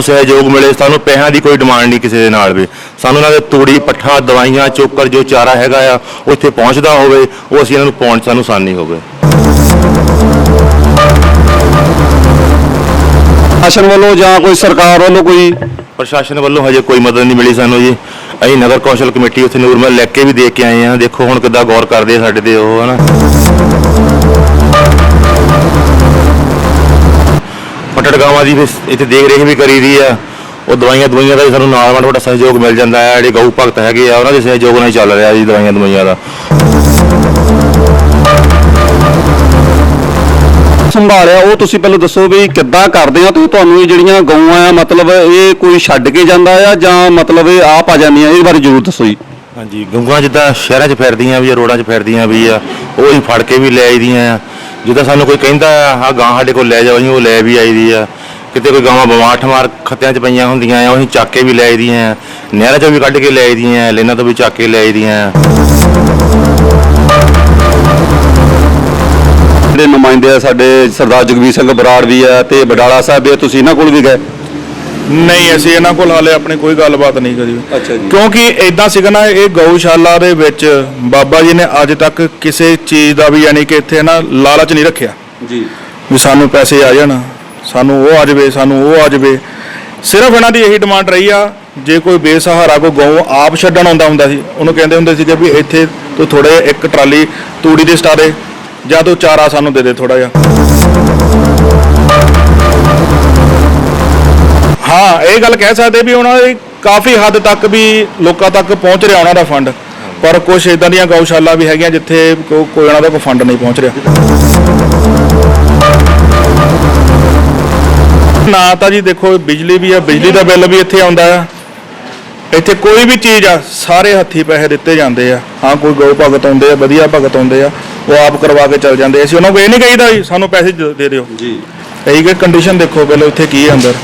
ਸਾਨੂੰ ਸਹਿਯੋਗ ਮਿਲੇ ਸਾਨੂੰ ਪੈਸਿਆਂ ਦੀ ਕੋਈ ਡਿਮਾਂਡ ਨਹੀਂ ਕਿਸੇ ਦੇ ਨਾਲ ਵੀ। ਸਾਨੂੰ ਇਹਨਾਂ ਦੇ ਤੂੜੀ ਪੱਠਾ ਦਵਾਈਆਂ ਚੋਕਰ ਜੋ ਚਾਰਾ ਹੈਗਾ ਆ ਉੱਥੇ ਪਹੁੰਚਦਾ ਹੋਵੇ ਉਹ ਅਸੀਂ ਇਹਨਾਂ ਨੂੰ ਪਹੁੰਚ ਸਾਨੂੰ ਆਸਾਨੀ ਹੋਵੇ। ਸ਼ਾਸਨ ਵੱਲੋਂ ਜਾਂ ਕੋਈ ਸਰਕਾਰ ਵੱਲੋਂ ਕੋਈ ਪ੍ਰਸ਼ਾਸਨ ਵੱਲੋਂ ਹਜੇ ਕੋਈ ਮਦਦ ਨਹੀਂ ਮਿਲੀ ਸਾਨੂੰ ਜੀ। ਅਸੀਂ ਨਗਰ ਕੌਂਸਲ ਕਮੇਟੀ ਉੱਥੇ ਨੂਰਮਹਿਲ ਲੈ ਕੇ ਵੀ ਦੇਖ ਕੇ ਆਏ ਆ। ਦੇਖੋ ਹੁਣ ਕਿੱਦਾਂ ਗੌਰ ਕਰਦੇ ਆ ਸਾਡੇ ਤੇ ਉਹ ਹਨਾ। ਪਟੜਗਾਵਾਂ ਦੀ ਵੀ ਇੱਥੇ ਦੇਖ ਰੇਖ ਵੀ ਕਰੀਦੀ ਆ। ਉਹ ਦਵਾਈਆਂ ਦਵਾਈਆਂ ਦਾ ਵੀ ਸਾਨੂੰ ਨਾਲ ਮਾੜਾ ਮੋਟਾ ਸਹਿਯੋਗ ਮਿਲ ਜਾਂਦਾ ਹੈ ਜਿਹੜੇ ਗਊ ਭਗਤ ਹੈਗੇ ਆ ਉਹਨਾਂ ਦੇ ਸਹਿਯੋਗ ਨਾਲ ਹੀ ਚੱਲ ਰਿਹਾ ਜੀ ਦਵਾਈਆਂ ਦਵਾਈਆਂ ਦਾ। ਸੰਭਾਲਿਆ ਉਹ ਤੁਸੀਂ ਪਹਿਲਾਂ ਦੱਸੋ ਵੀ ਕਿੱਦਾਂ ਕਰਦੇ ਆ ਤੇ ਤੁਹਾਨੂੰ ਇਹ ਜਿਹੜੀਆਂ ਗਊਆਂ ਆ ਮਤਲਬ ਇਹ ਕੋਈ ਛੱਡ ਕੇ ਜਾਂਦਾ ਆ ਜਾਂ ਮਤਲਬ ਇਹ ਆਪ ਆ ਜਾਂਦੀਆਂ? ਇਹਦੇ ਬਾਰੇ ਜ਼ਰੂਰ ਦੱਸੋ ਜੀ। ਹਾਂਜੀ ਗਊਆਂ ਜਿੱਦਾਂ ਸ਼ਹਿਰਾਂ 'ਚ ਫਿਰਦੀਆਂ ਵੀ ਆ ਰੋਡਾਂ 'ਚ ਫਿਰਦੀਆਂ ਵੀ ਆ ਉਹ ਹੀ ਫੜ ਕੇ ਵੀ ਲੈ ਆਈਦੀਆਂ ਆ। ਜਿੱਦਾਂ ਸਾਨੂੰ ਕੋਈ ਕਹਿੰਦਾ ਆ ਗਾਂ ਸਾਡੇ ਕੋਲ ਲੈ ਜਾਓ ਅਸੀਂ ਉਹ ਲੈ ਵੀ ਆਈਦੀ ਆ। ਕਿਤੇ ਕੋਈ ਗਾਵਾਂ ਬਿਮਾਰ ਠਮਾਰ ਖੱਤਿਆਂ 'ਚ ਪਈਆਂ ਹੁੰਦੀਆਂ ਆ, ਉਹ ਅਸੀਂ ਚੱਕ ਕੇ ਵੀ ਲੈ ਆਈਦੀਆਂ ਨਹਿਰਾਂ 'ਚੋਂ ਵੀ ਕੱਢ ਕੇ ਲੈ ਆਈਦੀਆਂ ਆ ਲੈਣਾ ਤੋਂ ਵੀ ਚੱਕ ਕੇ ਲੈ ਆਈਦੀਆਂ ਜਿਹੜੇ ਨੁਮਾਇੰਦੇ ਆ, ਸਾਡੇ ਸਰਦਾਰ ਜਗਵੀਰ ਸਿੰਘ ਬਰਾੜ ਵੀ ਆ ਤੇ ਬਡਾਲਾ ਸਾਹਿਬ ਵੀ ਆ, ਤੁਸੀਂ ਇਹਨਾਂ ਕੋਲ ਵੀ ਗਏ? ਨਹੀਂ ਅਸੀਂ ਇਹਨਾਂ ਕੋਲ ਹਾਲੇ ਆਪਣੀ ਕੋਈ ਗੱਲਬਾਤ ਨਹੀਂ ਕਰੀ। ਅੱਛਾ ਜੀ। ਕਿਉਂਕਿ ਇਦਾਂ ਸੀਗਾ ਨਾ ਇਹ ਗਊਸ਼ਾਲਾ ਦੇ ਵਿੱਚ ਬਾਬਾ ਜੀ ਨੇ ਅੱਜ ਤੱਕ ਕਿਸੇ ਚੀਜ਼ ਦਾ ਵੀ ਯਾਨੀ ਕਿ ਇੱਥੇ ਨਾ ਲਾਲਚ ਨਹੀਂ ਰੱਖਿਆ। ਜੀ। ਵੀ ਸਾਨੂੰ ਪੈਸੇ ਆ ਜਾਣ ਸਾਨੂੰ ਉਹ ਆ ਜਾਵੇ ਸਾਨੂੰ ਉਹ ਆ ਜਾਵੇ। ਸਿਰਫ ਇਹਨਾਂ ਦੀ ਇਹੀ ਡਿਮਾਂਡ ਰਹੀ ਆ ਜੇ ਕੋਈ ਬੇਸਹਾਰਾ ਕੋਈ ਗਊ ਆਪ ਛੱਡਣ ਆਉਂਦਾ ਹੁੰਦਾ ਸੀ ਉਹਨੂੰ ਕਹਿੰਦੇ ਹੁੰਦੇ ਸੀਗੇ ਵੀ ਇੱਥੇ ਤੂੰ ਥੋੜੇ ਇੱਕ ਟਰਾਲੀ ਤੂੜੀ ਦੇ ਸਟਾਰੇ ਜਾਂ ਤੂੰ ਚਾਰਾ ਸਾਨੂੰ ਦੇ ਦੇ ਥੋੜਾ ਜਿਹਾ। ਹਾਂ, ਇਹ ਗੱਲ ਕਹਿ ਸਕਦੇ ਵੀ ਉਹਨਾਂ ਦੀ ਕਾਫੀ ਹੱਦ ਤੱਕ ਵੀ ਲੋਕਾਂ ਤੱਕ ਪਹੁੰਚ ਰਿਹਾ ਉਹਨਾਂ ਦਾ ਫੰਡ। ਪਰ ਕੁਝ ਇਦਾਂ ਦੀਆਂ ਗਊਸ਼ਾਲਾ ਵੀ ਹੈਗੀਆਂ ਜਿੱਥੇ ਕੋ- ਕੋਈ ਉਹਨਾਂ ਦਾ ਕੋਈ ਫੰਡ ਨਹੀਂ ਪਹੁੰਚ ਰਿਹਾ। ਨਾ ਤਾਂ ਜੀ ਦੇਖੋ, ਬਿਜਲੀ ਵੀ ਆ, ਬਿਜਲੀ ਦਾ ਬਿੱਲ ਵੀ ਇੱਥੇ ਆਉਂਦਾ ਆ। ਇੱਥੇ ਕੋਈ ਵੀ ਚੀਜ਼ ਆ, ਸਾਰੇ ਹੱਥੀ ਪੈਸੇ ਦਿੱਤੇ ਜਾਂਦੇ ਆ। ਹਾਂ, ਕੋਈ ਗਊ ਭਗਤ ਆਉਂਦੇ ਆ, ਵਧੀਆ ਭਗਤ ਆਉਂਦੇ ਆ, ਉਹ ਆਪ ਕਰਵਾ ਕੇ ਚੱਲ ਜਾਂਦੇ ਆ। ਅਸੀਂ ਉਹਨਾਂ ਨੂੰ ਇਹ ਨਹੀਂ ਕਹੀਦਾ ਜੀ ਸਾਨੂੰ ਪੈਸੇ ਦੇ ਦੇ ਦਿਓ। ਜੀ। ਕਈ ਕਿ ਕੰਡੀਸ਼ਨ ਦੇਖੋ ਪਹਿਲਾਂ ਉੱਥੇ ਕੀ ਹੈ ਅੰਦਰ।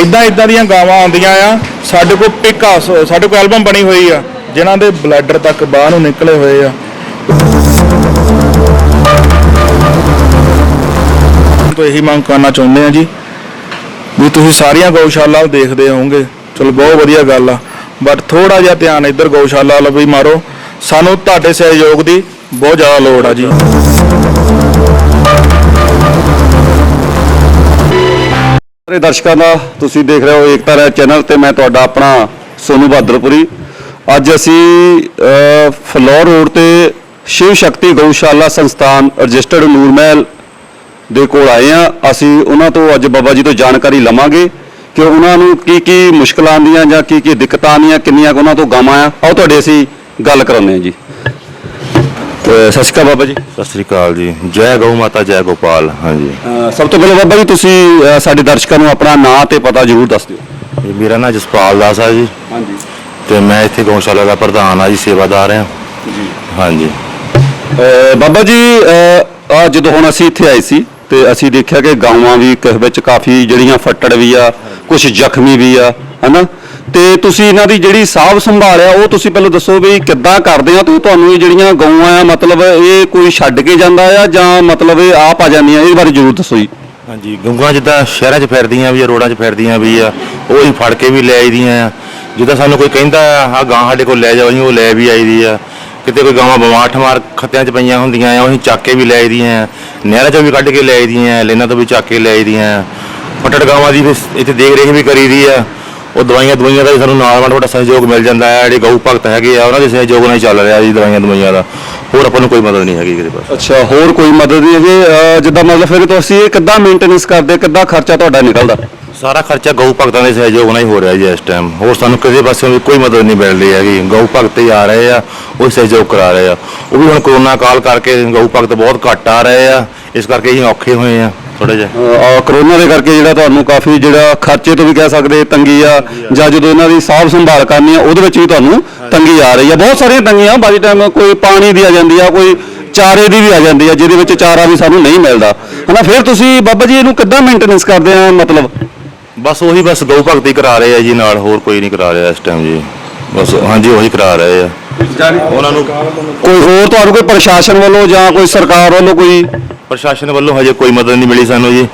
ਇਦਾਂ ਇਦਾਂ ਦੀਆਂ ਗਾਵਾਂ ਆਉਂਦੀਆਂ ਆ, ਸਾਡੇ ਕੋਲ ਪਿਕ ਆ ਸਾਡੇ ਕੋਲ ਐਲਬਮ ਬਣੀ ਹੋਈ ਆ, ਜਿਨ੍ਹਾਂ ਦੇ ਬਲੈਡਰ ਤੱਕ ਬਾਹਰ ਨੂੰ ਨਿਕਲੇ ਹੋਏ ਆ। ਤੋਂ ਇਹੀ ਮੰਗ ਕਰਨਾ ਚਾਹੁੰਦੇ ਆ ਜੀ, ਵੀ ਤੁਸੀਂ ਸਾਰੀਆਂ ਗਊਸ਼ਾਲਾ ਦੇਖਦੇ ਹੋਵੋਗੇ। ਚਲੋ, ਬਹੁਤ ਵਧੀਆ ਗੱਲ ਆ। ਬਟ ਥੋੜਾ ਜਿਹਾ ਧਿਆਨ ਇੱਧਰ ਗਊਸ਼ਾਲਾ ਵੱਲ ਵੀ ਮਾਰੋ। ਸਾਨੂੰ ਤੁਹਾਡੇ ਸਹਿਯੋਗ ਦੀ ਬਹੁਤ ਜ਼ਿਆਦਾ ਲੋੜ ਆ ਜੀ। ਸਾਰੇ ਦਰਸ਼ਕਾਂ ਦਾ ਤੁਸੀਂ ਦੇਖ ਰਹੇ ਹੋ ਏਕਤਾ ਰਾਏ ਚੈਨਲ ਤੇ ਮੈਂ ਤੁਹਾਡਾ ਆਪਣਾ ਸੋਨੂ ਬਹਾਦਰਪੁਰੀ। ਅੱਜ ਅਸੀਂ ਅ, ਫਲੋਰ ਰੋਡ ਤੇ ਸ਼ਿਵ ਸ਼ਕਤੀ ਗਊਸ਼ਾਲਾ ਸੰਸਥਾਨ ਰਜਿਸਟਰਡ ਨੂਰਮਹਿਲ ਦੇ ਕੋਲ ਆਏ ਆ ਅਸੀਂ ਉਹਨਾਂ ਤੋਂ ਅੱਜ ਬਾਬਾ ਜੀ ਤੋਂ ਜਾਣਕਾਰੀ ਲਵਾਂਗੇ ਕਿ ਉਹਨਾਂ ਨੂੰ ਕੀ ਕੀ ਮੁਸ਼ਕਲਾਂ ਆਉਂਦੀਆਂ ਜਾਂ ਕੀ ਕੀ ਦਿੱਕਤਾਂ ਆਉਂਦੀਆਂ ਕਿੰਨੀਆਂ ਕੁ ਉਹਨਾਂ ਤੋਂ ਗਾਵਾਂ ਆ। ਆਓ ਤੁਹਾਡੇ ਅਸੀਂ ਗੱਲ ਕਰਾਉਂਦੇ ਹਾਂ ਜੀ। ਤੇ ਸਤਿ ਸ਼੍ਰੀ ਅਕਾਲ ਬਾਬਾ ਜੀ। ਸਤਿ ਸ੍ਰੀ ਅਕਾਲ ਜੀ। ਜੈ ਗਊ ਮਾਤਾ ਜੈ ਗੋਪਾਲ। ਹਾਂਜੀ। ਅ, ਸਭ ਤੋਂ ਪਹਿਲਾਂ ਬਾਬਾ ਜੀ ਤੁਸੀਂ ਅ, ਸਾਡੇ ਦਰਸ਼ਕਾਂ ਨੂੰ ਆਪਣਾ ਨਾਂ ਤੇ ਪਤਾ ਜ਼ਰੂਰ ਦੱਸ ਦਿਓ। ਇਹ ਮੇਰਾ ਨਾਂ ਜਸਪਾਲ ਦਾਸ ਆ ਜੀ। ਹਾਂਜੀ। ਤੇ ਮੈਂ ਇੱਥੇ ਗਊਸ਼ਾਲਾ ਦਾ ਪ੍ਰਧਾਨ ਆ ਜੀ ਸੇਵਾਦਾਰ ਆ ਜੀ। ਹਾਂਜੀ। ਅ, ਬਾਬਾ ਜੀ ਆ ਜਦੋਂ ਹੁਣ ਅਸੀਂ ਇੱਥੇ ਆਏ ਸੀ ਤੇ ਅਸੀਂ ਦੇਖਿਆ ਕਿ ਗਾਵਾਂ ਵੀ ਕਿਸ ਵਿੱਚ ਕਾਫੀ ਜਿਹੜੀਆਂ ਫੱਟੜ ਵੀ ਆ ਕੁਝ ਜ਼ਖਮੀ ਵੀ ਆ ਹਨਾ? ਤੇ ਤੁਸੀਂ ਇਹਨਾਂ ਦੀ ਜਿਹੜੀ ਸਾਂਭ ਸੰਭਾਲ ਆ, ਉਹ ਤੁਸੀਂ ਪਹਿਲਾਂ ਦੱਸੋ ਵੀ ਕਿੱਦਾਂ ਕਰਦੇ ਆ ਤੇ ਤੁਹਾਨੂੰ ਇਹ ਜਿਹੜੀਆਂ ਗਊਆਂ ਆ, ਮਤਲਬ ਇਹ ਕੋਈ ਛੱਡ ਕੇ ਜਾਂਦਾ ਆ ਜਾਂ ਮਤਲਬ ਇਹ ਆਪ ਆ ਜਾਂਦੀਆਂ? ਇਹ ਬਾਰੇ ਜ਼ਰੂਰ ਦੱਸੋ ਜੀ। ਹਾਂਜੀ, ਗਊਆਂ ਜਿੱਦਾਂ ਸ਼ਹਿਰਾਂ 'ਚ ਫਿਰਦੀਆਂ ਵੀ ਆ, ਰੋਡਾਂ 'ਚ ਫਿਰਦੀਆਂ ਵੀ ਆ, ਉਹ ਹੀ ਫੜ ਕੇ ਵੀ ਲੈ ਆਈਦੀਆਂ ਆ। ਜਿੱਦਾਂ ਸਾਨੂੰ ਕੋਈ ਕਹਿੰਦਾ ਆ ਗਾਂ ਸਾਡੇ ਕੋਲ ਲੈ ਜਾਓ, ਅਸੀਂ ਉਹ ਲੈ ਵੀ ਆਈਦੀ ਆ। ਕਿਤੇ ਕੋਈ ਗਾਵਾਂ ਬਿਮਾਰ ਠਮਾਰ ਖੱਤਿਆਂ 'ਚ ਪਈਆਂ ਹੁੰਦੀਆਂ ਆ, ਉਹੀ ਚੱਕ ਕੇ ਵੀ ਲੈ ਆਈਦੀਆਂ ਆ। ਨਹਿਰਾਂ 'ਚੋਂ ਵੀ ਕੱਢ ਕੇ ਲੈ ਆਈਦੀਆਂ ਆ ਲੈਣਾ ਤੋਂ ਵੀ ਚੱਕ ਕੇ ਲੈ ਆਈਦੀਆਂ ਆ। ਫਟੜ ਗਾਵਾਂ ਦੀ ਵੀ ਇੱਥੇ ਦੇਖ ਰੇਖ ਵੀ ਕਰੀਦੀ ਆ। ਉਹ ਦਵਾਈਆਂ ਦਵਾਈਆਂ ਦਾ ਵੀ ਸਾਨੂੰ ਨਾਲ ਮਾੜਾ ਮੋਟਾ ਸਹਿਯੋਗ ਮਿਲ ਜਾਂਦਾ ਹੈ ਜਿਹੜੇ ਗਊ ਭਗਤ ਹੈਗੇ ਆ ਉਹਨਾਂ ਦੇ ਸਹਿਯੋਗ ਨਾਲ ਹੀ ਚੱਲ ਰਿਹਾ ਜੀ ਦਵਾਈਆਂ ਦਵਾਈਆਂ ਦਾ। ਹੋਰ ਆਪਾਂ ਨੂੰ ਕੋਈ ਮਦਦ ਨਹੀਂ ਹੈਗੀ ਕਿਸੇ ਪਾਸ ਅੱਛਾ ਹੋਰ ਕੋਈ ਮਦਦ ਨਹੀਂ ਹੈਗੀ। ਅ, ਜਿੱਦਾਂ ਮਤਲਬ ਫਿਰ ਤੁਸੀਂ ਇਹ ਕਿੱਦਾਂ ਮੇਨਟੇਨੈਂਸ ਕਰਦੇ ਕਿੱਦਾਂ ਖਰਚਾ ਤੁਹਾਡਾ ਨਿਕਲਦਾ? ਸਾਰਾ ਖਰਚਾ ਗਊ ਭਗਤਾਂ ਦੇ ਸਹਿਯੋਗ ਨਾਲ ਹੀ ਹੋ ਰਿਹਾ ਜੀ ਇਸ ਟਾਈਮ ਹੋਰ ਸਾਨੂੰ ਕਿਸੇ ਪਾਸਿਓਂ ਵੀ ਕੋਈ ਮਦਦ ਨਹੀਂ ਮਿਲ ਰਹੀ ਹੈਗੀ। ਗਊ ਭਗਤ ਹੀ ਆ ਰਹੇ ਆ ਉਹ ਸਹਿਯੋਗ ਕਰਾ ਰਹੇ ਆ। ਉਹ ਵੀ ਹੁਣ ਕਰੋਨਾ ਕਾਲ ਕਰਕੇ ਗਊ ਭਗਤ ਬਹੁਤ ਘੱਟ ਆ ਰਹੇ ਆ। ਇਸ ਕਰਕੇ ਅਸੀਂ ਔਖੇ ਹੋਏ ਆ। ਥੋੜੇ ਜਿਹਾ। ਆ ਕਰੋਨਾ ਦੇ ਕਰਕੇ ਜਿਹੜਾ ਤੁਹਾਨੂੰ ਕਾਫੀ ਜਿਹੜਾ ਖਰਚੇ ਤੋਂ ਵੀ ਕਹਿ ਸਕਦੇ ਤੰਗੀ ਆ ਜਾਂ ਜਦੋਂ ਇਹਨਾਂ ਦੀ ਸਾਂਭ ਸੰਭਾਲ ਕਰਨੀ ਆ ਉਹਦੇ ਵਿੱਚ ਵੀ ਤੁਹਾਨੂੰ ਤੰਗੀ ਆ ਰਹੀ ਆ। ਬਹੁਤ ਸਾਰੀਆਂ ਤੰਗੀਆਂ ਬਾਜੀ ਟਾਈਮ ਕੋਈ ਪਾਣੀ ਦੀ ਆ ਜਾਂਦੀ ਆ ਕੋਈ ਚਾਰੇ ਦੀ ਵੀ ਆ ਜਾਂਦੀ ਆ ਜਿਹਦੇ ਵਿੱਚ ਚਾਰਾ ਵੀ ਸਾਨੂੰ ਨਹੀਂ ਮਿਲਦਾ। ਹਨਾ ਫਿਰ ਤੁਸੀਂ ਬਾਬਾ ਜੀ ਇਹਨੂੰ ਕਿੱਦਾਂ ਮੇਨਟੇਨੈਂਸ ਕਰਦੇ ਆ ਮਤਲਬ? ਬਸ ਉਹੀ ਬਸ ਗਊ ਭਗਤ ਕਰਾ ਰਹੇ ਆ ਜੀ ਨਾਲ ਹੋਰ ਕੋਈ ਨਹੀਂ ਕਰਾ ਰਿਹਾ ਇਸ ਟਾਈਮ ਜੀ। ਬਸ ਹਾਂਜੀ ਉਹੀ ਕਰਾ ਰਹੇ ਆ। ਉਹਨਾਂ ਨੂੰ ਕੋਈ ਹੋਰ ਤੁਹਾਨੂੰ ਕੋਈ ਪ੍ਰਸ਼ਾਸਨ ਵੱਲੋਂ ਜਾਂ ਕੋਈ ਸਰਕਾਰ ਵੱਲੋਂ ਕੋਈ ਪ੍ਰਸ਼ਾਸਨ ਵੱਲੋਂ ਹਜੇ ਕੋਈ ਮਦਦ ਨਹੀਂ ਮਿਲੀ ਸਾਨੂੰ ਜੀ।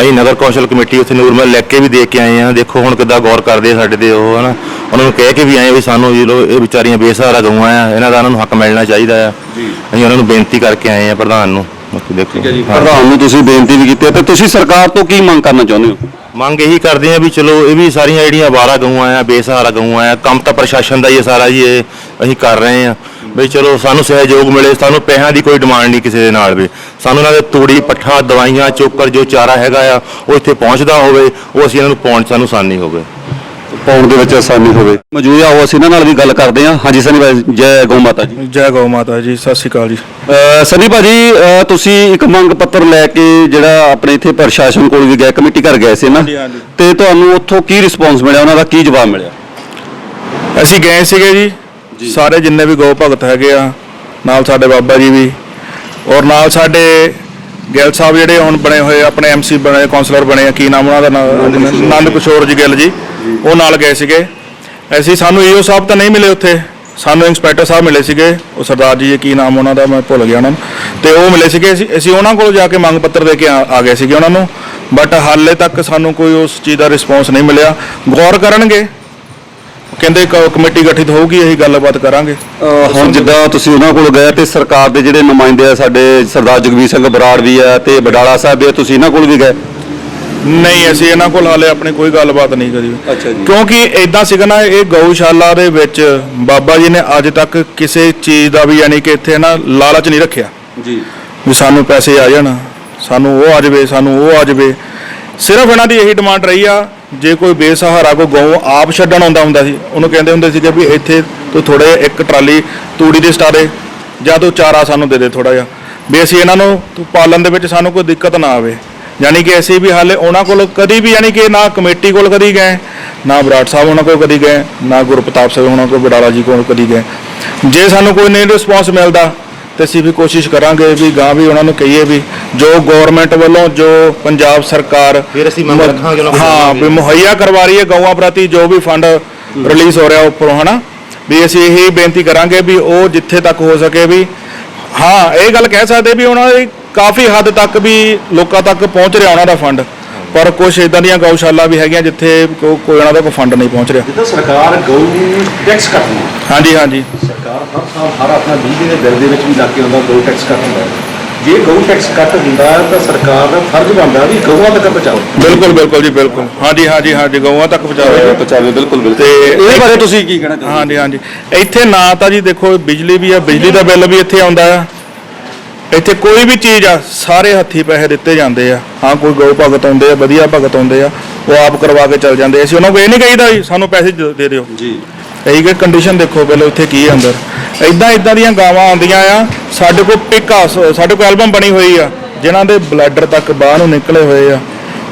ਅਸੀਂ ਨਗਰ ਕੌਂਸਲ ਕਮੇਟੀ ਉੱਥੇ ਨੂਰਮਹਿਲ ਲੈ ਕੇ ਵੀ ਦੇਖ ਕੇ ਆਏ ਆ ਦੇਖੋ ਹੁਣ ਕਿੱਦਾਂ ਗੌਰ ਕਰਦੇ ਆ ਸਾਡੇ ਤੇ ਉਹ ਹਨਾ। ਉਹਨਾਂ ਨੂੰ ਕਹਿ ਕੇ ਵੀ ਆਏ ਵੀ ਸਾਨੂੰ ਜੀ ਲੋ ਇਹ ਵਿਚਾਰੀਆਂ ਬੇਸਹਾਰਾ ਗਊਆਂ ਆ। ਇਹਨਾਂ ਦਾ ਉਹਨਾਂ ਨੂੰ ਹੱਕ ਮਿਲਣਾ ਚਾਹੀਦਾ ਆ। ਅਸੀਂ ਉਹਨਾਂ ਨੂੰ ਬੇਨਤੀ ਕਰਕੇ ਆਏ ਆ ਪ੍ਰਧਾਨ ਨੂੰ। ਬਾਕੀ ਦੇਖੋ। ਪ੍ਰਧਾਨ ਨੂੰ ਤੁਸੀਂ ਬੇਨਤੀ ਵੀ ਕੀਤੀ ਹੈ। ਤੇ ਤੁਸੀਂ ਸਰਕਾਰ ਤੋਂ ਕੀ ਮੰਗ ਕਰਨਾ ਚਾਹੁੰਦੇ ਹੋ? ਮੰਗ ਇਹੀ ਕਰਦੇ ਆ ਵੀ ਚਲੋ ਇਹ ਵੀ ਸਾਰੀਆਂ ਜਿਹੜੀਆਂ ਆਵਾਰਾ ਗਊਆਂ ਆ ਬੇਸਹਾਰਾ ਗਊਆਂ ਆ ਕੰਮ ਤਾਂ ਪ੍ਰਸ਼ਾਸਨ ਦਾ ਹੀ ਹੈ ਸਾਰਾ ਜੀ ਇਹ ਅਸੀਂ ਕਰ ਰਹੇ ਆ ਵੀ ਚਲੋ ਸਾਨੂੰ ਸਹਿਯੋਗ ਮਿਲੇ ਸਾਨੂੰ ਪੈਸਿਆਂ ਦੀ ਕੋਈ ਡਿਮਾਂਡ ਨਹੀਂ ਕਿਸੇ ਦੇ ਨਾਲ ਵੀ। ਸਾਨੂੰ ਇਹਨਾਂ ਦੇ ਤੂੜੀ ਪੱਠਾ ਦਵਾਈਆਂ ਚੋਕਰ ਜੋ ਚਾਰਾ ਹੈਗਾ ਆ ਉਹ ਇੱਥੇ ਪਹੁੰਚਦਾ ਹੋਵੇ ਉਹ ਅਸੀਂ ਇਹਨਾਂ ਨੂੰ ਪਹੁੰਚ ਸਾਨੂੰ ਆਸਾਨੀ ਹੋਵੇ। ਪਾਉਣ ਦੇ ਵਿੱਚ ਆਸਾਨੀ ਹੋਵੇ। ਮੌਜੂਦ ਆਓ ਅਸੀਂ ਇਹਨਾਂ ਨਾਲ ਵੀ ਗੱਲ ਕਰਦੇ ਹਾਂ। ਹਾਂਜੀ ਸਨੀ ਭਾਈ ਜੈ ਗਊ ਮਾਤਾ ਜੀ। ਜੈ ਗਊ ਮਾਤਾ ਜੀ ਸਤਿ ਸ਼੍ਰੀ ਅਕਾਲ ਜੀ। ਅਹ ਸਨੀ ਭਾਜੀ ਅਹ ਤੁਸੀਂ ਇੱਕ ਮੰਗ ਪੱਤਰ ਲੈ ਕੇ ਜਿਹੜਾ ਆਪਣੇ ਇੱਥੇ ਪ੍ਰਸ਼ਾਸਨ ਕੋਲ ਵੀ ਗਏ ਕਮੇਟੀ ਘਰ ਗਏ ਸੀ ਨਾ? ਹਾਂਜੀ, ਹਾਂਜੀ। ਤੇ ਤੁਹਾਨੂੰ ਉੱਥੋਂ ਕੀ ਰਿਸਪੌਂਸ ਮਿਲਿਆ? ਉਹਨਾਂ ਦਾ ਕੀ ਜਵਾਬ ਮਿਲਿਆ? ਅਸੀਂ ਗਏ ਸੀਗੇ ਜੀ। ਸਾਰੇ ਜਿੰਨੇ ਵੀ ਗਊ ਭਗਤ ਹੈਗੇ ਆ ਨਾਲ ਸਾਡੇ ਬਾਬਾ ਜੀ ਵੀ। ਔਰ ਨਾਲ ਸਾਡੇ ਗਿੱਲ ਸਾਹਿਬ ਜਿਹੜੇ ਹੁਣ ਬਣੇ ਹੋਏ ਆਪਣੇ ਐਮਸੀ ਬਣੇ ਕਾਉਂਸਲਰ ਬਣੇ ਆ ਕੀ ਨਾਮ ਉਹਨਾਂ ਦਾ ਨਾਮ ਆਨੰਦ ਕਿਸ਼ੋਰ। ਜੀ ਗਿੱਲ ਜੀ ਉਹ ਨਾਲ ਗਏ ਸੀਗੇ। ਅਸੀਂ ਸਾਨੂੰ ਈਓ ਸਾਹਿਬ ਤਾਂ ਨਹੀਂ ਮਿਲੇ ਉੱਥੇ। ਸਾਨੂੰ ਇੰਸਪੈਕਟਰ ਸਾਹਿਬ ਮਿਲੇ ਸੀਗੇ। ਉਹ ਸਰਦਾਰ ਜੀ ਕੀ ਨਾਮ ਉਹਨਾਂ ਦਾ ਮੈਂ ਭੁੱਲ ਗਿਆ ਉਹਨਾਂ ਨੂੰ। ਤੇ ਉਹ ਮਿਲੇ ਸੀਗੇ। ਅਸੀਂ ਉਹਨਾਂ ਕੋਲ ਜਾ ਕੇ ਮੰਗ ਪੱਤਰ ਦੇ ਕੇ ਆ ਗਏ ਸੀਗੇ ਉਹਨਾਂ ਨੂੰ। ਬਟ ਹਾਲੇ ਤੱਕ ਸਾਨੂੰ ਕੋਈ ਉਸ ਚੀਜ਼ ਦਾ ਰਿਸਪੌਂਸ ਨਹੀਂ ਮਿਲਿਆ। ਗੌਰ ਕਰਨਗੇ। ਕਹਿੰਦੇ ਕ- ਕਮੇਟੀ ਗਠਿਤ ਹੋਊਗੀ ਅਸੀਂ ਗੱਲਬਾਤ ਕਰਾਂਗੇ। ਅਹ ਹੁਣ ਜਿੱਦਾਂ ਤੁਸੀਂ ਉਹਨਾਂ ਕੋਲ ਗਏ ਤੇ ਸਰਕਾਰ ਦੇ ਜਿਹੜੇ ਨੁਮਾਇੰਦੇ ਆ ਸਾਡੇ ਸਰਦਾਰ ਜਗਵੀਰ ਸਿੰਘ ਬਰਾੜ ਵੀ ਆ ਤੇ ਬਡਾਲਾ ਸਾਹਿਬ ਵੀ ਆ ਤੁਸੀਂ ਇਹਨਾਂ ਕੋਲ ਵੀ ਗਏ? ਨਹੀਂ ਅਸੀਂ ਇਹਨਾਂ ਕੋਲ ਹਾਲੇ ਆਪਣੀ ਕੋਈ ਗੱਲਬਾਤ ਨਹੀਂ ਕਰੀ। ਅੱਛਾ ਜੀ। ਕਿਉਂਕਿ ਇਦਾਂ ਸੀਗਾ ਨਾ ਇਹ ਗਊਸ਼ਾਲਾ ਦੇ ਵਿੱਚ ਬਾਬਾ ਜੀ ਨੇ ਅੱਜ ਤੱਕ ਕਿਸੇ ਚੀਜ਼ ਦਾ ਵੀ ਯਾਨੀ ਕਿ ਇੱਥੇ ਨਾ ਲਾਲਚ ਨਹੀਂ ਰੱਖਿਆ। ਜੀ। ਵੀ ਸਾਨੂੰ ਪੈਸੇ ਆ ਜਾਣ ਸਾਨੂੰ ਉਹ ਆ ਜਾਵੇ ਸਾਨੂੰ ਉਹ ਆ ਜਾਵੇ। ਸਿਰਫ ਇਹਨਾਂ ਦੀ ਇਹੀ ਡਿਮਾਂਡ ਰਹੀ ਆ ਜੇ ਕੋਈ ਬੇਸਹਾਰਾ ਕੋਈ ਗਊ ਆਪ ਛੱਡਣ ਆਉਂਦਾ ਹੁੰਦਾ ਸੀ, ਉਹਨੂੰ ਕਹਿੰਦੇ ਹੁੰਦੇ ਸੀਗੇ ਵੀ ਇੱਥੇ ਤੂੰ ਥੋੜੇ ਇੱਕ ਟਰਾਲੀ ਤੂੜੀ ਦੇ ਸਟਾਰੇ ਜਾਂ ਤੂੰ ਚਾਰਾ ਸਾਨੂੰ ਦੇ ਦੇ ਥੋੜਾ ਜਿਹਾ। ਵੀ ਅਸੀਂ ਇਹਨਾਂ ਨੂੰ ਪਾਲਣ ਦੇ ਵਿੱਚ ਸਾਨੂੰ ਕੋਈ ਦਿੱਕਤ ਨਾ ਆਵੇ। ਯਾਨੀ ਕਿ ਅਸੀਂ ਵੀ ਹਾਲੇ ਉਹਨਾਂ ਕੋਲ ਕਦੀ ਵੀ, ਯਾਨੀ ਕਿ ਨਾ ਕਮੇਟੀ ਕੋਲ ਕਦੀ ਗਏ, ਨਾ ਬਰਾੜ ਸਾਹਿਬ ਉਹਨਾਂ ਕੋਲ ਕਦੀ ਗਏ, ਨਾ ਗੁਰਪ੍ਰਤਾਪ ਸਿੰਘ ਉਹਨਾਂ ਕੋਲ, ਬਡਾਲਾ ਜੀ ਕੋਲ ਕਦੀ ਗਏ। ਜੇ ਸਾਨੂੰ ਕੋਈ ਨਹੀਂ ਰਿਸਪੌਂਸ ਮਿਲਦਾ ਤੇ ਅਸੀਂ ਵੀ ਕੋਸ਼ਿਸ਼ ਕਰਾਂਗੇ ਵੀ ਗਾਂ ਵੀ ਉਹਨਾਂ ਨੂੰ ਕਹੀਏ ਵੀ ਜੋ ਗਵਰਨਮੈਂਟ ਵੱਲੋਂ ਜੋ ਪੰਜਾਬ ਸਰਕਾਰ ਫਿਰ ਅਸੀਂ ਮੰਗ ਰੱਖਾਂਗੇ ਉਹਨਾਂ ਕੋਲ। ਹਾਂ ਵੀ ਮੁਹੱਈਆ ਕਰਵਾ ਰਹੀ ਹੈ ਗਊਆਂ ਪ੍ਰਤੀ ਜੋ ਵੀ ਫੰਡ ਰਿਲੀਜ਼ ਹੋ ਰਿਹਾ ਉੱਪਰੋਂ ਹਨਾ? ਵੀ ਅਸੀਂ ਇਹੀ ਬੇਨਤੀ ਕਰਾਂਗੇ ਵੀ ਉਹ ਜਿੱਥੇ ਤੱਕ ਹੋ ਸਕੇ ਵੀ ਹਾਂ ਇਹ ਗੱਲ ਕਹਿ ਸਕਦੇ ਵੀ ਉਹਨਾਂ ਦੀ ਕਾਫੀ ਹੱਦ ਤੱਕ ਵੀ ਲੋਕਾਂ ਤੱਕ ਪਹੁੰਚ ਰਿਹਾ ਉਹਨਾਂ ਦਾ ਫੰਡ। ਪਰ ਕੁਝ ਇਦਾਂ ਦੀਆਂ ਗਊਸ਼ਾਲਾ ਵੀ ਹੈਗੀਆਂ ਜਿੱਥੇ ਕੋ- ਕੋਈ ਉਹਨਾਂ ਦਾ ਕੋਈ ਫੰਡ ਨਹੀਂ ਪਹੁੰਚ ਰਿਹਾ। ਜਿੱਦਾਂ ਸਰਕਾਰ ਗਊ ਟੈਕਸ ਕੱਟਦੀ ਹੈ। ਹਾਂਜੀ ਹਾਂਜੀ। ਸਰਕਾਰ ਹਰ ਸਾਲ ਹਰ ਆਪਣਾ ਬਿਜਲੀ ਦੇ ਬਿੱਲ ਦੇ ਵਿੱਚ ਵੀ ਲੱਗ ਕੇ ਆਉਂਦਾ ਗਊ ਟੈਕਸ ਕੱਟ ਹੁੰਦਾ। ਜੇ ਗਊ ਟੈਕਸ ਕੱਟ ਹੁੰਦਾ ਤਾਂ ਸਰਕਾਰ ਦਾ ਫਰਜ਼ ਬਣਦਾ ਵੀ ਗਊਆਂ ਤੱਕ ਪਹੁੰਚਾਓ। ਬਿਲਕੁਲ ਬਿਲਕੁਲ ਜੀ ਬਿਲਕੁਲ। ਹਾਂਜੀ ਹਾਂਜੀ ਹਾਂਜੀ ਗਊਆਂ ਤੱਕ ਪਹੁੰਚਾਵੇ ਪਚਾਵੇ ਬਿਲਕੁਲ ਬਿਲਕੁਲ। ਤੇ ਇਹਦੇ ਬਾਰੇ ਤੁਸੀਂ ਕੀ ਕਹਿਣਾ ਚਾਹੁੰਦੇ ਹਾਂਜੀ ਹਾਂਜੀ। ਇੱਥੇ ਨਾ ਤਾਂ ਜੀ ਦੇਖੋ ਬਿਜਲੀ ਵੀ ਆ ਬਿਜਲੀ ਦਾ ਬਿੱਲ ਵੀ ਇੱਥੇ ਆਉਂਦਾ ਆ। ਇੱਥੇ ਕੋਈ ਵੀ ਚੀਜ਼ ਆ ਸਾਰੇ ਹੱਥੀ ਪੈਸੇ ਦਿੱਤੇ ਜਾਂਦੇ ਆ। ਹਾਂ ਕੋਈ ਗਊ ਭਗਤ ਆਉਂਦੇ ਆ ਵਧੀਆ ਭਗਤ ਆਉਂਦੇ ਆ ਉਹ ਆਪ ਕਰਵਾ ਕੇ ਚੱਲ ਜਾਂਦੇ। ਅਸੀਂ ਉਹਨਾਂ ਨੂੰ ਇਹ ਨਹੀਂ ਕਹੀਦਾ ਜੀ ਸਾਨੂੰ ਪੈਸੇ ਦੇ ਦੇ ਦਿਓ। ਜੀ। ਇਹੀ ਕਿ ਕੰਡੀਸ਼ਨ ਦੇਖੋ ਪਹਿਲਾਂ ਇੱਥੇ ਕੀ ਹੈ ਅੰਦਰ। ਇਦਾਂ ਇਦਾਂ ਦੀਆਂ ਗਾਵਾਂ ਆਉਂਦੀਆਂ ਆ ਸਾਡੇ ਕੋਲ ਪਿਕ ਆ ਸਾਡੇ ਕੋਲ ਐਲਬਮ ਬਣੀ ਹੋਈ ਆ ਜਿਨ੍ਹਾਂ ਦੇ ਬਲੈਡਰ ਤੱਕ ਬਾਹਰ ਨੂੰ ਨਿਕਲੇ ਹੋਏ ਆ।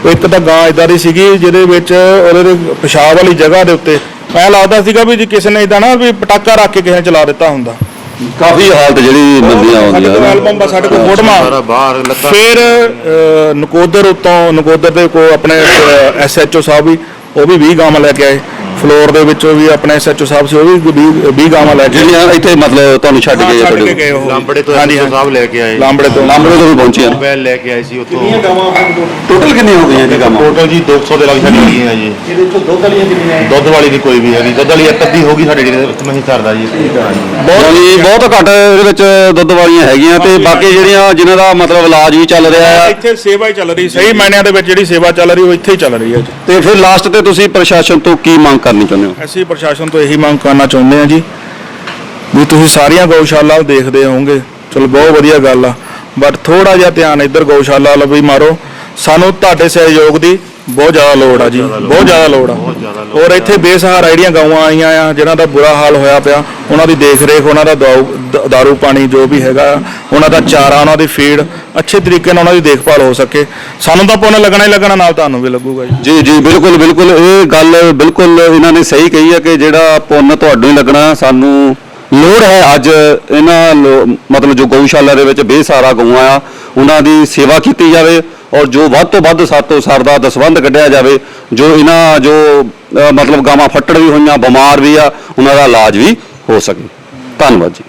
ਉਹ ਇੱਕ ਤਾਂ ਗਾਂ ਇਦਾਂ ਦੀ ਸੀਗੀ ਜਿਹਦੇ ਵਿੱਚ ਉਹਦੇ ਪਿਸ਼ਾਬ ਵਾਲੀ ਜਗ੍ਹਾ ਦੇ ਉੱਤੇ ਐਂ ਲੱਗਦਾ ਸੀਗਾ ਵੀ ਜੇ ਕਿਸੇ ਨੇ ਇਦਾਂ ਨਾ ਵੀ ਪਟਾਕਾ ਰੱਖ ਕੇ ਕਿਸੇ ਨੇ ਚਲਾ ਦਿੱਤਾ ਹੁੰਦਾ। ਕਾਫੀ ਹਾਲਤ ਜਿਹੜੀ ਮੰਦੀਆਂ ਸਾਡੇ ਆਉਂਦੀਆਂ ਐਲਬਮ ਬਾ ਸਾਡੇ ਕੋਲ ਫੋਟੋਆਂ। ਫਿਰ ਨਕੋਦਰ ਉਤੋਂ ਨਕੋਦਰ ਦੇ ਕੋ ਆਪਣੇ ਐਸਐਚਓ ਸਾਹਿਬ ਵੀ ਉਹ ਵੀ 20 ਗਾਵਾਂ ਲੈ ਕੇ ਆਏ। ਫਲੋਰ ਦੇ ਵਿੱਚੋਂ ਵੀ ਆਪਣੇ ਐਸਐਚਓ ਸਾਹਿਬ ਸੀ ਉਹ ਵੀ 20 20 ਗਾਵਾਂ ਲੈ ਕੇ ਜਿਹੜੀਆਂ ਇੱਥੇ ਮਤਲਬ ਤੁਹਾਨੂੰ ਛੱਡ ਹਾਂ, ਗਏ ਕੇ ਗਏ ਉਹ। ਲਾਂਬੜੇ ਤੋਂ ਹਾਂਜੀ, ਸਾਹਿਬ ਲੈ ਕੇ ਆਏ। ਲਾਂਬੜੇ ਤੋਂ। ਲਾਂਬੜੇ ਤੋਂ ਵੀ ਪਹੁੰਚੇ ਆ ਮੋਬਾਈਲ ਲੈ ਕੇ ਆਏ ਸੀ ਉੱਥੋਂ। ਕਿੰਨੀਆਂ ਗਾਵਾਂ ਟੋਟਲ ਕਿੰਨੀਆਂ ਹੋ ਗਈਆਂ ਜੀ ਕੰਮ ਟੋਟਲ ਜੀ 200 ਦੇ ਲੱਗ ਛੱਡ ਗਈਆਂ ਜੀ। ਇਹਦੇ ਚੋਂ ਦੁੱਧ ਵਾਲੀਆਂ ਕਿੰਨੀਆਂ ਹੈ ਦੁੱਧ ਵਾਲੀ ਦੀ ਕੋਈ ਵੀ ਹੈਗੀ। ਦੁੱਧ ਵਾਲੀ ਇੱਕ ਅੱਧੀ ਹੋਗੀ ਸਾਡੇ ਜਿਹੜੇ ਵਿੱਚ ਮੈਂ ਕਰਦਾ ਜੀ। ਬਹੁਤ ਬਹੁਤ ਘੱਟ ਇਹਦੇ ਵਿੱਚ ਦੁੱਧ ਵਾਲੀਆਂ ਹੈਗੀਆਂ ਤੇ ਬਾਕੀ ਜਿਹੜੀਆਂ ਜਿਨ੍ਹਾਂ ਦਾ ਮਤਲਬ ਇਲਾਜ ਵੀ ਚੱਲ ਰਿਹਾ ਹੈ। ਇੱਥੇ ਸੇਵਾ ਹੀ ਚੱਲ ਰਹੀ ਸਹੀ ਮਾਇਨਿਆਂ ਦੇ ਵਿੱਚ ਜਿਹੜੀ ਸੇਵਾ ਚੱਲ ਰਹੀ ਉਹ ਇੱਥੇ ਹੀ ਚੱਲ ਰਹੀ ਹੈ ਤੇ ਫਿਰ ਲਾਸਟ ਤੇ ਤੁਸੀਂ ਪ੍ਰਸ਼ਾਸਨ ਤੋਂ ਕੀ ਮੰਗ ਕਰਨੀ ਚਾਹੁੰਦੇ ਹੋ? ਅਸੀਂ ਪ੍ਰਸ਼ਾਸਨ ਤੋਂ ਇਹੀ ਮੰਗ ਕਰਨਾ ਚਾਹੁੰਦੇ ਹਾਂ ਜੀ ਵੀ ਤੁਸੀਂ ਸਾਰੀਆਂ ਗਊਸ਼ਾਲਾ ਦੇਖਦੇ ਹੋਵੋਗੇ। ਚਲੋ, ਬਹੁਤ ਵਧੀਆ ਗੱਲ ਆ। ਬਟ ਥੋੜਾ ਜਿਹਾ ਧਿਆਨ ਇੱਧਰ ਗਊਸ਼ਾਲਾ ਵੱਲ ਵੀ ਮਾਰੋ। ਸਾਨੂੰ ਤੁਹਾਡੇ ਸਹਿਯੋਗ ਦੀ ਬਹੁਤ ਜ਼ਿਆਦਾ ਲੋੜ ਆ ਜੀ ਬਹੁਤ ਜ਼ਿਆਦਾ ਲੋੜ ਆ। ਔਰ ਇੱਥੇ ਬੇਸਹਾਰਾ ਜਿਹੜੀਆਂ ਗਊਆਂ ਆਈਆਂ ਆ ਜਿਨ੍ਹਾਂ ਦਾ ਬੁਰਾ ਹਾਲ ਹੋਇਆ ਪਿਆ ਉਹਨਾਂ ਦੀ ਦੇਖ ਰੇਖ ਉਹਨਾਂ ਦਾ ਦਾਰੂ ਪਾਣੀ ਜੋ ਵੀ ਹੈਗਾ ਉਹਨਾਂ ਦਾ ਚਾਰਾ ਉਹਨਾਂ ਦੀ ਫੀਡ ਅੱਛੇ ਤਰੀਕੇ ਨਾਲ ਉਹਨਾਂ ਦੀ ਦੇਖਭਾਲ ਹੋ ਸਕੇ। ਸਾਨੂੰ ਤਾਂ ਪੁੰਨ ਲੱਗਣਾ ਹੀ ਲੱਗਣਾ ਨਾਲ ਤੁਹਾਨੂੰ ਵੀ ਲੱਗੂਗਾ ਜੀ। ਜੀ ਜੀ ਬਿਲਕੁਲ ਬਿਲਕੁਲ। ਇਹ ਗੱਲ ਬਿਲਕੁਲ ਇਹਨਾਂ ਨੇ ਸਹੀ ਕਹੀ ਹੈ ਕਿ ਜਿਹੜਾ ਪੁੰਨ ਤੁਹਾਨੂੰ ਹੀ ਲੱਗਣਾ ਸਾਨੂੰ ਲੋੜ ਹੈ ਅੱਜ ਇਹਨਾਂ ਲੋ- ਮਤਲਬ ਜੋ ਗਊਸ਼ਾਲਾ ਦੇ ਵਿੱਚ ਬੇਸਹਾਰਾ ਗਊਆਂ ਆ ਉਹਨਾਂ ਦੀ ਸੇਵਾ ਕੀਤੀ ਜਾਵੇ। ਔਰ ਜੋ ਵੱਧ ਤੋਂ ਵੱਧ ਸਾਤੋਂ ਸਰਦਾ ਦਸਵੰਧ ਕੱਢਿਆ ਜਾਵੇ, ਜੋ ਇਹਨਾਂ, ਜੋ ਮਤਲਬ ਗਾਵਾਂ ਫੱਟੜ ਵੀ ਹੋਈਆਂ, ਬਿਮਾਰ ਵੀ ਆ, ਉਹਨਾਂ ਦਾ ਇਲਾਜ ਵੀ ਹੋ ਸਕੇ। ਧੰਨਵਾਦ ਜੀ।